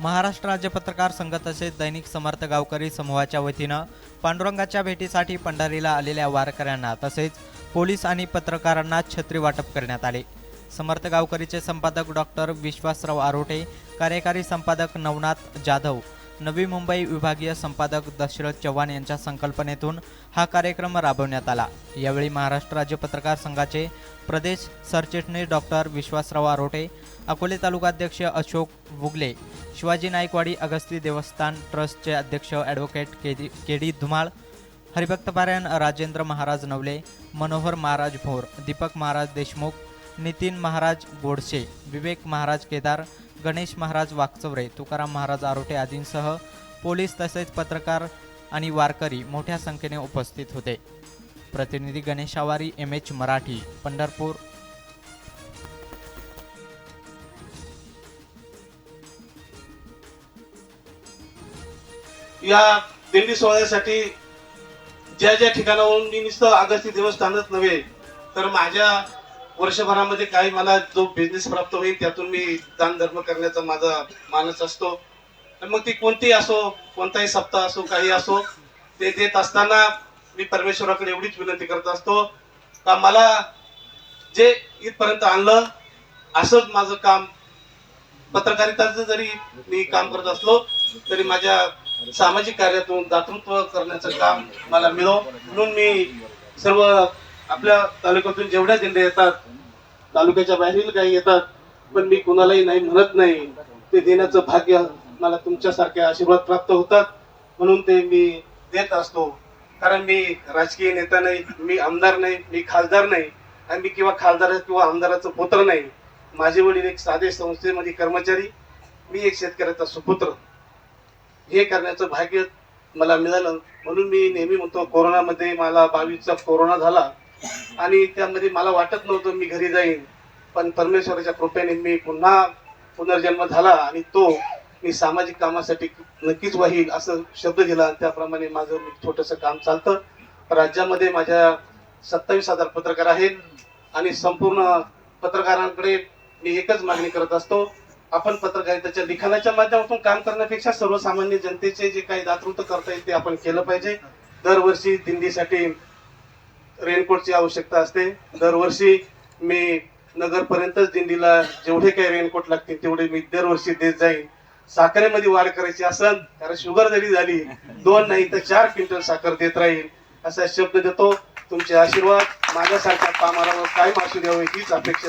महाराष्ट्र राज्य पत्रकार संघ तसेच दैनिक समर्थ गावकरी समूहाच्या वतीनं पांडुरंगाच्या भेटीसाठी पंढरीला आलेल्या वारकऱ्यांना तसेच पोलीस आणि पत्रकारांना छत्री वाटप करण्यात आले. समर्थ गावकरीचे संपादक डॉक्टर विश्वासराव आरोटे कार्यकारी संपादक नवनाथ जाधव नवी मुंबई विभागीय संपादक दशरथ चव्हाण यांच्या संकल्पनेतून हा कार्यक्रम राबवण्यात आला. यावेळी महाराष्ट्र राज्य पत्रकार संघाचे प्रदेश सरचिटणीस डॉक्टर विश्वासराव आरोटे अकोले तालुकाध्यक्ष अशोक बुगले शिवाजी नाईकवाडी अगस्ती देवस्थान ट्रस्टचे अध्यक्ष advocate K D K D Dhumal हरिभक्तपारायण Rajendra Maharaj Navale Manohar Maharaj Bhor Deepak Maharaj Deshmukh Nitin Maharaj Godse Vivek Maharaj Kedar Ganesh Maharaj Wakchaware Tukaram Maharaj Arote आदींसह पोलीस तसेच पत्रकार आणि वारकरी मोठ्या संख्येने उपस्थित होते. प्रतिनिधी गणेश आवारी एम एच मराठी पंढरपूर. या दिंडी सोहळ्यासाठी ज्या ज्या ठिकाणाहून मी नुसतं अगस्ती देवस्थानच नव्हे तर माझ्या वर्षभरामध्ये काही मला जो बिझनेस प्राप्त होईल त्यातून मी दान धर्म करण्याचा माझा मानस असतो. मग ती कोणती असो कोणताही सप्ताह असो काही असो ते देत असताना मी परमेश्वराकडे एवढीच विनंती करत असतो. का मला जे इथपर्यंत आणलं असंच माझं काम पत्रकारिताचं जरी मी काम करत असलो तरी माझ्या सामाजिक कार्यातून दातृत्व करण्याचं काम मला मिळो. म्हणून मी सर्व आपल्या तालुक्यातून जेवढ्या दिंड्या येतात तालुक्याच्या बाहेरील काही येतात पण मी कुणालाही नाही म्हणत नाही. ते देण्याचं भाग्य मला तुमच्यासारख्या आशीर्वाद प्राप्त होतात म्हणून ते मी देत असतो. कारण मी राजकीय नेता नाही मी आमदार नाही मी खासदार नाही आणि मी किंवा खासदार किंवा आमदाराचं पुत्र नाही. माझे वडील एक साधे संस्थेमध्ये कर्मचारी मी एक शेतकऱ्याचा सुपुत्र. हे करण्याचं भाग्य मला मिळालं. म्हणून मी नेहमी म्हणतो कोरोनामध्ये मला बावीसचा कोरोना झाला. आणि त्यामध्ये मला वाटत नव्हतं मी घरी जाईन पण परमेश्वराच्या कृपेने मी पुन्हा पुनर्जन्म झाला आणि तो मी सामाजिक कामासाठी नक्कीच वाहील असं शब्द दिला. आणि त्याप्रमाणे माझं छोटंसं काम चालतं. राज्यामध्ये माझ्या सत्तावीस हजार पत्रकार आहेत आणि संपूर्ण पत्रकारांकडे मी एकच मागणी करत असतो आपण पत्रकारितेच्या लिखाणाच्या माध्यमातून काम करण्यापेक्षा सर्वसामान्य जनतेचे जे काही दातृत्व करता येईल ते आपण केलं पाहिजे. दरवर्षी दिंडीसाठी रेनकोटची आवश्यकता असते. दरवर्षी मी नगरपर्यंतच दिंडीला जेवढे काही रेनकोट लागतील तेवढे मी दरवर्षी देत जाईन. साखरेमध्ये वाढ करायची असेल कारण शुगर जरी झाली दोन नाही तर चार क्विंटल साखर देत राहील असा शब्द देतो. तुमचे आशीर्वाद माझ्यासारख्या कामाला कायम असू द्यावे हीच अपेक्षा